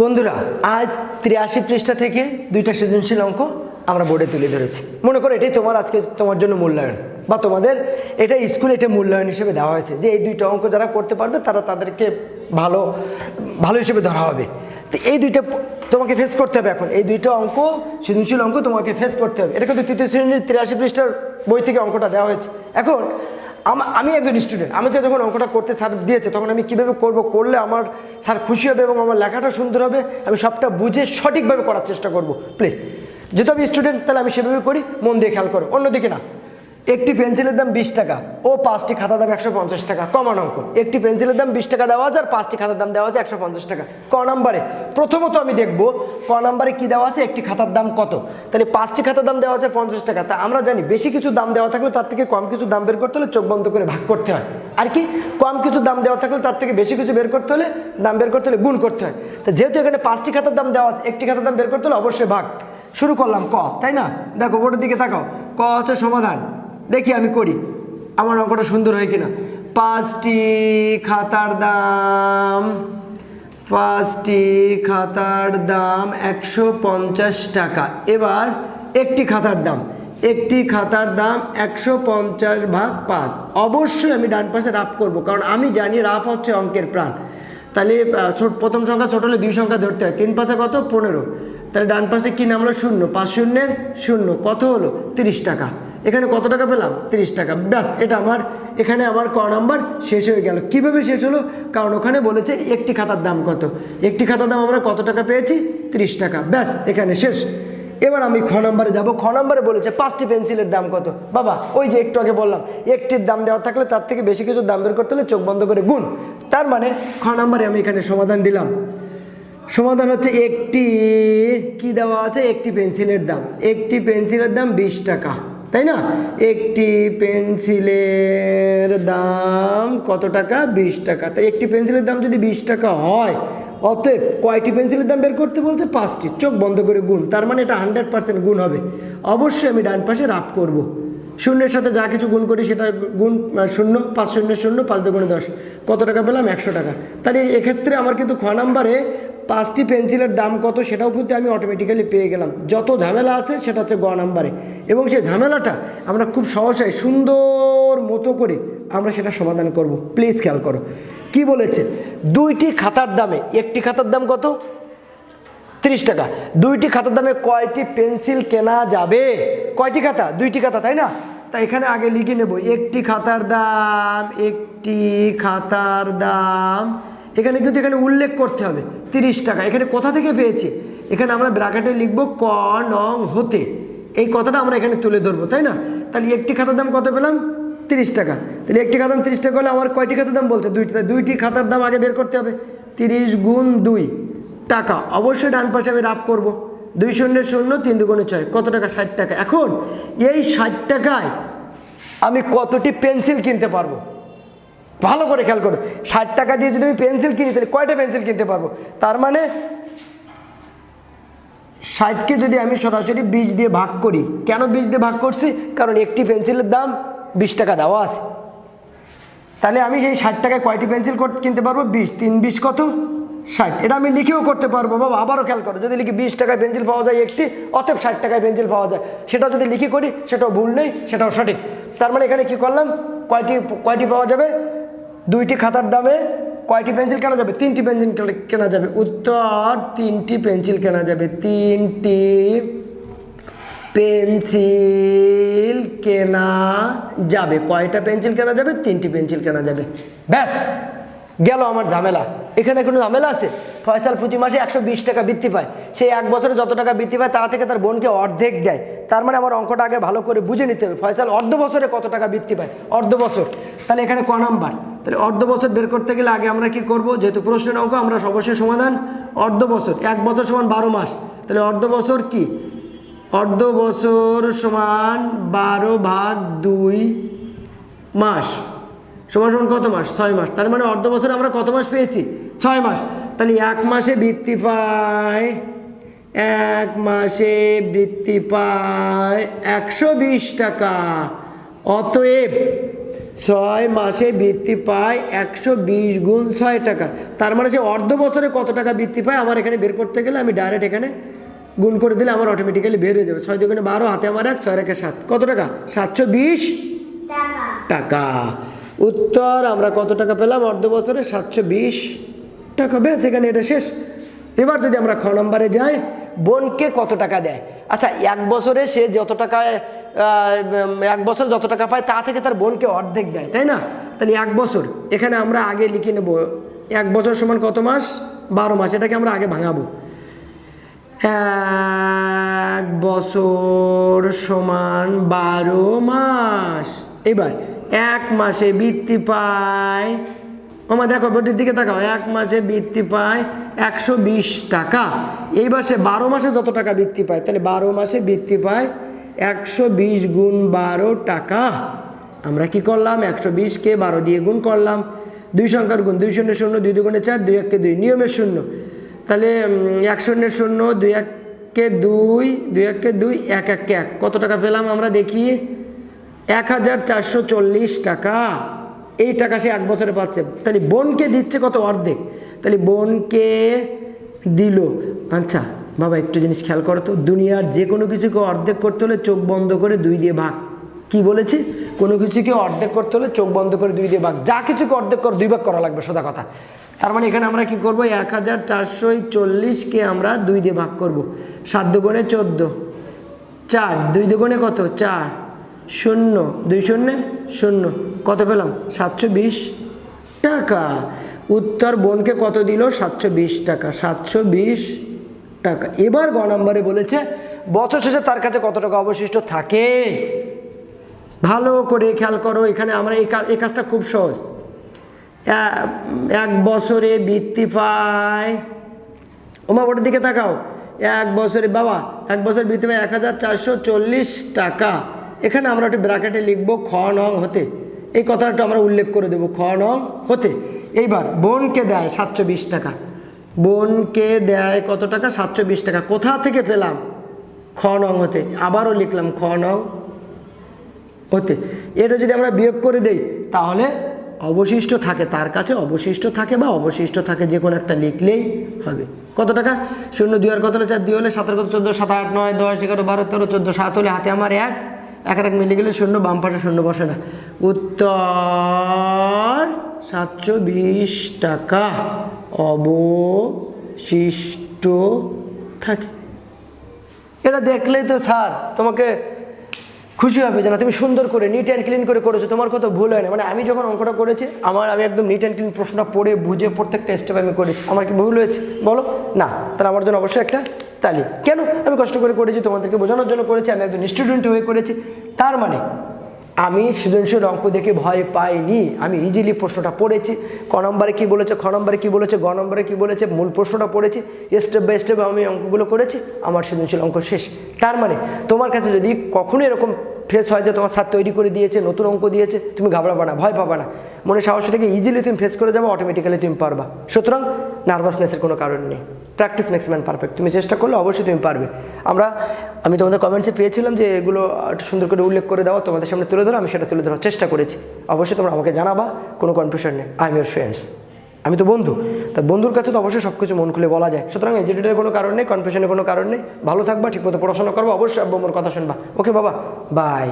বন্ধুরা, আজ তিরাশি পৃষ্ঠা থেকে দুইটা সৃজনশীল অঙ্ক আমরা বোর্ডে তুলে ধরেছি। মনে করো এটাই তোমার আজকে তোমার জন্য মূল্যায়ন, বা তোমাদের এটা স্কুলে এটা মূল্যায়ন হিসেবে দেওয়া হয়েছে, যে এই দুইটা অঙ্ক যারা করতে পারবে তারা তাদেরকে ভালো ভালো হিসেবে ধরা হবে। তো এই দুইটা তোমাকে ফেস করতে হবে এখন। এই দুইটা অঙ্ক, সৃজনশীল অঙ্ক তোমাকে ফেস করতে হবে। এটা কিন্তু তৃতীয় শ্রেণির তিরাশি পৃষ্ঠার বই থেকে অঙ্কটা দেওয়া হয়েছে। এখন আমা- একজন স্টুডেন্ট আমাকে যখন অঙ্কটা করতে স্যার দিয়েছে, তখন আমি কীভাবে করব, করলে আমার স্যার খুশি হবে এবং আমার লেখাটা সুন্দর হবে, আমি সবটা বুঝে সঠিকভাবে করার চেষ্টা করব প্লিজ যেহেতু আমি স্টুডেন্ট তাহলে আমি সেভাবে করি, মন দিয়ে খেয়াল করো, অন্যদিকে না। একটি পেন্সিলের দাম বিশ টাকা। ও পাঁচটি খাতার দাম একশো পঞ্চাশ টাকা। কমান অঙ্ক একটি পেন্সিলের দাম বিশ টাকা দেওয়া আছে আর পাঁচটি খাতার দাম দেওয়া আছে একশো পঞ্চাশ টাকা। ক নাম্বারে? প্রথমত আমি দেখব ক নাম্বারে কি দেওয়া আছে, একটি খাতার দাম কত। তাহলে পাঁচটি খাতার দাম দেওয়া আছে পঞ্চাশ টাকা। তা আমরা জানি বেশি কিছু দাম দেওয়া থাকলে তার থেকে কম কিছু দাম বের করতে হলে চোখ বন্ধ করে ভাগ করতে হয়। আর কি? কম কিছু দাম দেওয়া থাকলে তার থেকে বেশি কিছু বের করতে হলে দাম বের করতে হলে গুণ করতে হয়। তা যেহেতু এখানে পাঁচটি খাতার দাম দেওয়া আছে, একটি খাতার দাম বের করতে হলে অবশ্যই ভাগ। শুরু করলাম ক, তাই না? দেখো বোর্ডের দিকে তাকাও। ক হচ্ছে সমাধান। দেখি আমি করি। আমার অঙ্কটা সুন্দর হয় কিনা? পাঁচটি খাতার দাম। পাঁচটি খাতার দাম একশো পঞ্চাশ টাকা। এবার একটি খাতার দাম। একটি খাতার দাম একশো পঞ্চাশ ভাগ পাঁচ। অবশ্যই আমি ডান পাশে রাফ করব, কারণ আমি জানি রাফ হচ্ছে অঙ্কের প্রাণ। তাহলে প্রথম সংখ্যা ছোট হলে দুই সংখ্যা ধরতে হয়। তিন পাঁচে কত? পনেরো। তাহলে ডান পাশে কি নামলো শূন্য। পাঁচ শূন্যের শূন্য। কত হলো? তিরিশ টাকা। এখানে কত টাকা পেলাম? তিরিশ টাকা। ব্যাস, এটা আমার। এখানে আমার ক নাম্বার শেষ হয়ে গেল। কীভাবে শেষ হলো? কারণ ওখানে বলেছে একটি খাতার দাম কত? একটি খাতার দাম আমরা কত টাকা পেয়েছি? তিরিশ টাকা। ব্যাস, এখানে শেষ। এবার আমি খ নম্বরে যাব। খ নম্বরে বলেছে, পাঁচটি পেন্সিলের দাম কত? বাবা, ওই যে একটু আগে বললাম, একটির দাম দেওয়া থাকলে তার থেকে বেশি কিছু দাম বের করতে হলে চোখ বন্ধ করে গুণ। তার মানে খ নম্বরে আমি এখানে সমাধান দিলাম। সমাধান হচ্ছে একটি, কি দেওয়া আছে? একটি পেন্সিলের দাম। একটি পেন্সিলের দাম বিশ টাকা। তাই না? একটি পেন্সিলের দাম কত টাকা? বিশ টাকা। তাই একটি পেন্সিলের দাম যদি বিশ টাকা হয়, অতএব কয়টি পেন্সিলের দাম বের করতে বলছে? পাঁচটি। চোখ বন্ধ করে গুণ। তার মানে এটা হান্ড্রেড পার্সেন্ট গুণ হবে। অবশ্যই আমি ডান পাশে রাফ করব। শূন্যের সাথে যা কিছু গুণ করি সেটা গুণ শূন্য, পাঁচ শূন্য শূন্য, পাঁচ দুগুণে দশ। কত টাকা পেলাম? একশো টাকা। তাহলে এক্ষেত্রে আমার কিন্তু খ নাম্বারে পাঁচটি পেন্সিলের দাম কত সেটাও কিন্তু আমি অটোমেটিক্যালি পেয়ে গেলাম। যত ঝামেলা আছে সেটা হচ্ছে গ নাম্বারে। এবং সেই ঝামেলাটা আমরা খুব সহসায় সুন্দর মতো করে আমরা সেটা সমাধান করব। প্লিজ খেয়াল করো। কি বলেছে? দুইটি খাতার দামে, একটি খাতার দাম কত? তিরিশ টাকা। দুইটি খাতার দামে কয়টি পেন্সিল কেনা যাবে? কয়টি খাতা? দুইটি খাতা, তাই না? তা এখানে আগে লিখে নেব। একটি খাতার দাম, একটি খাতার দাম এখানে কিন্তু এখানে উল্লেখ করতে হবে, তিরিশ টাকা। এখানে কোথা থেকে পেয়েছে? এখানে আমরা ব্র্যাকেটে লিখব ক নং হতে। এই কথাটা আমরা এখানে তুলে ধরবো, তাই না? তাহলে একটি খাতার দাম কত পেলাম? তিরিশ টাকা। তাহলে একটি খাতার দাম তিরিশ টাকা হলে আমার কয়টি খাতার দাম বলছে? দুইটি। দুইটি খাতার দাম আগে বের করতে হবে। তিরিশ গুণ দুই টাকা। অবশ্যই ডান পাশে আমি রাফ করব। দুই শূন্য শূন্য, তিন দুগুণে ছয়। কত টাকা? ষাট টাকা। এখন এই ষাট টাকায় আমি কতটি পেন্সিল কিনতে পারব? ভালো করে খেয়াল করো। ষাট টাকা দিয়ে যদি আমি পেন্সিল কিনি, তাহলে কয়টা পেন্সিল কিনতে পারব? তার মানে ষাটকে যদি আমি সরাসরি বীজ দিয়ে ভাগ করি, কেন বীজ দিয়ে ভাগ করছি? কারণ একটি পেন্সিলের দাম বিশ টাকা দেওয়া আছে। তাহলে আমি সেই ষাট টাকায় কয়টি পেন্সিল কিনতে পারব? বিশ। তিন বিশ কত? ষাট। এটা আমি লিখেও করতে পারব। বাবা, আবারও খেয়াল করো। যদি লিখি বিশ টাকায় পেন্সিল পাওয়া যায় একটি, অতএব ষাট টাকায় পেন্সিল পাওয়া যায়। সেটা যদি লিখি করি, সেটাও ভুল নেই, সেটাও সঠিক। তার মানে এখানে কি করলাম? কয়টি কয়টি পাওয়া যাবে? দুইটি খাতার দামে কয়টি পেন্সিল কেনা যাবে? তিনটি পেন্সিল কেনা- যাবে। উত্তর, তিনটি পেন্সিল কেনা যাবে। তিনটি পেন্সিল কেনা যাবে। কয়টা পেন্সিল কেনা যাবে? তিনটি পেন্সিল কেনা যাবে। ব্যাস, গেল আমার ঝামেলা। এখানে কোনো ঝামেলা আছে? ফয়সাল প্রতি মাসে একশো বিশ টাকা বৃত্তি পায়। সেই এক বছরে যত টাকা বৃত্তি পায়, তা থেকে তার বোনকে অর্ধেক দেয়। তার মানে আমার অঙ্কটা আগে ভালো করে বুঝে নিতে হবে। ফয়সাল অর্ধ বছরে কত টাকা বৃত্তি পায়? অর্ধ বছর। তাহলে এখানে ক নাম্বার? তাহলে অর্ধ বছর বের করতে গেলে আগে আমরা কি করব? যেহেতু প্রশ্নের অঙ্ক আমরা অবশ্যই সমাধান। অর্ধ বছর, এক বছর সমান বারো মাস। তাহলে অর্ধ বছর কি? অর্ধ বছর সমান বারো ভাগ দুই মাস। সমান সমান কত মাস? ছয় মাস। তার মানে অর্ধ বছরে আমরা কত মাস পেয়েছি? ছয় মাস। তাহলে এক মাসে বৃত্তি পায়, এক মাসে বৃত্তি পায় একশো বিশ টাকা। অতএব ছয় মাসে বৃত্তি পায় একশো বিশ গুণ ছয় টাকা। তার মানে সে অর্ধ বছরে কত টাকা বৃত্তি পায়? আমার এখানে বের করতে গেলে আমি ডাইরেক্ট এখানে গুণ করে দিলে আমার অটোমেটিক্যালি বের হয়ে যাবে। ছয় দুগুণে বারো, হাতে আমার এক, ছয় রেখে সাত। কত টাকা? সাতশো বিশ টাকা। উত্তর, আমরা কত টাকা পেলাম? অর্ধ বছরে সাতশো বিশ টাকা। ব্যাস, এখানে এটা শেষ। এবার যদি আমরা খ নম্বরে যাই বোনকে কত টাকা দেয়? আচ্ছা এক বছরে সে যত টাকায় এক বছর যত টাকা পায়, তা থেকে তার বোনকে অর্ধেক দেয়, তাই না? তাহলে এক বছর। এখানে আমরা আগে লিখে নেব, এক বছর সমান কত মাস? বারো মাস, এটাকে আমরা আগে ভাঙাবো। এক বছর সমান বারো মাস। এবার, এক মাসে বৃত্তি পায় আমার দেখো, বটির দিকে তাকাও, এক মাসে বৃত্তি পায় একশো বিশ টাকা। এইবার সে বারো মাসে যত টাকা বৃত্তি পায়, তাহলে বারো মাসে বৃত্তি পায় একশো বিশ গুণ বারো টাকা। আমরা কি করলাম? একশো বিশকে বারো দিয়ে গুণ করলাম। দুই সংখ্যার গুণ দুই শূন্য শূন্য, দুই দুগুণে চার, দুই এককে দুই নিয়মের শূন্য। তাহলে এক শূন্যের শূন্য, দুই এককে দুই দুই এককে দুই, এক এককে এক। কত টাকা পেলাম আমরা দেখি? এক হাজার চারশো চল্লিশ টাকা। এই টাকা সে এক বছরে পাচ্ছে। তাহলে বোনকে দিচ্ছে কত অর্ধেক? তাহলে বোনকে দিল। আচ্ছা বাবা একটু জিনিস খেয়াল করো তো। দুনিয়ার যে কোনো কিছুকে অর্ধেক করতে হলে চোখ বন্ধ করে দুই দিয়ে ভাগ। কি বলেছি? কোনো কিছুকে অর্ধেক করতে হলে চোখ বন্ধ করে দুই দিয়ে ভাগ। যা কিছুকে অর্ধেক কর, দুই ভাগ করা লাগবে, সোজা কথা। তার মানে এখানে আমরা কি করব? এক হাজার চারশো চল্লিশকে আমরা দুই দিয়ে ভাগ করব। সাত দুগুণে চোদ্দ। চার, দুই দুগুণে কত? চার। শূন্য। দুই শূন্য শূন্য। কত পেলাম? সাতশো বিশ টাকা। উত্তর বোনকে কত দিল? সাতশো বিশ টাকা, সাতশো বিশ টাকা। এবার গ নম্বরে বলেছে, বছর শেষে তার কাছে কত টাকা অবশিষ্ট থাকে? ভালো করে খেয়াল করো, এখানে আমরা এই কাজ এই কাজটা খুব সহজ। এক বছরে বৃত্তি পায়, ওমা, ওটার দিকে তাকাও। এক বছরে, বাবা, এক বছর বৃত্তি পায় এক হাজার চারশো চল্লিশ টাকা। এখানে আমরা একটু ব্র্যাকেটে লিখব, খ নং হতে। এই কথাটা আমরা উল্লেখ করে দেবো, খ নং হতে। এইবার, বোনকে দেয় সাতশো বিশ টাকা। বোনকে দেয় কত টাকা? সাতশো বিশ টাকা। কোথা থেকে পেলাম? খ নং হতে। আবারও লিখলাম খ নং হতে। এটা যদি আমরা বিয়োগ করে দেই, তাহলে অবশিষ্ট থাকে, তার কাছে অবশিষ্ট থাকে বা অবশিষ্ট থাকে যে কোনো একটা লিখলেই হবে। কত টাকা? শূন্য দুই আর কত হলে চার? দুই হলে সাতের কত? চোদ্দ, সাত, আট, নয়, দশ, এগারো, বারো, তেরো, চোদ্দ, সাত হলে হাতে আমার এক। এক এক মিলে গেলে শূন্য, বাম পাশে শূন্য বসে না। উত্তর সাতশো বিশ টাকা অবশিষ্ট থাকে। এটা দেখলেই তো স্যার তোমাকে খুশি হবে যে না তুমি সুন্দর করে নিট অ্যান্ড ক্লিন করে করেছ, তোমার কত ভুল হয় না। মানে আমি যখন অঙ্কটা করেছি, আমার আমি একদম নিট অ্যান্ড ক্লিন প্রশ্নটা পড়ে বুঝে প্রত্যেকটা স্টেপ আমি করেছি। আমার কি ভুল হয়েছে? বলো। না, তাহলে আমার জন্য অবশ্যই একটা তালি কেন? আমি কষ্ট করে করেছি, তোমাদেরকে বোঝানোর জন্য করেছি, আমি একজন স্টুডেন্ট হয়ে করেছি। তার মানে আমি সৃজনশীল অঙ্ক দেখে ভয় পাইনি। আমি ইজিলি প্রশ্নটা পড়েছি। ক নম্বরে কী বলেছে, খ নম্বরে কী বলেছে, গ নম্বরে কী বলেছে, মূল প্রশ্নটা পড়েছি। স্টেপ বাই স্টেপ আমি অঙ্কগুলো করেছি, আমার সৃজনশীল অঙ্ক শেষ। তার মানে তোমার কাছে যদি কখনো এরকম হয় যে তোমার স্যার তৈরি করে দিয়েছে, নতুন অঙ্ক দিয়েছে, তুমি ঘাবড়াবা না, ভয় পাবা না। মনে সাহস থেকে ইজিলি তুমি ফেস করে যাব অটোমেটিক্যালি তুমি পারবা। সুতরাং নার্ভাসনেসের কোনো কারণ নেই। প্র্যাকটিস ম্যাক্সিমাম পারফেক্ট তুমি চেষ্টা করলে অবশ্যই তুমি পারবে। আমরা, আমি তোমাদের কমেন্টসে পেয়েছিলাম যে এগুলো সুন্দর করে উল্লেখ করে দেওয়া তোমাদের সামনে তুলে ধরো, আমি সেটা তুলে ধরার চেষ্টা করেছি। অবশ্যই তোমরা আমাকে জানাবা, কোনো কনফিউশন নেই। আই এম ইউর ফ্রেন্ডস আমি তো বন্ধু। তা বন্ধুর কাছে তো অবশ্যই সব কিছু মন খুলে বলা যায়। সুতরাং এজিটেটের কোনো কারণ নেই কনফিউশনের কোনো কারণ নেই। ভালো থাকবা ঠিক মতো পড়াশোনা করব, অবশ্যই আব্বু আমার কথা শুনবা। ওকে বাবা, বাই।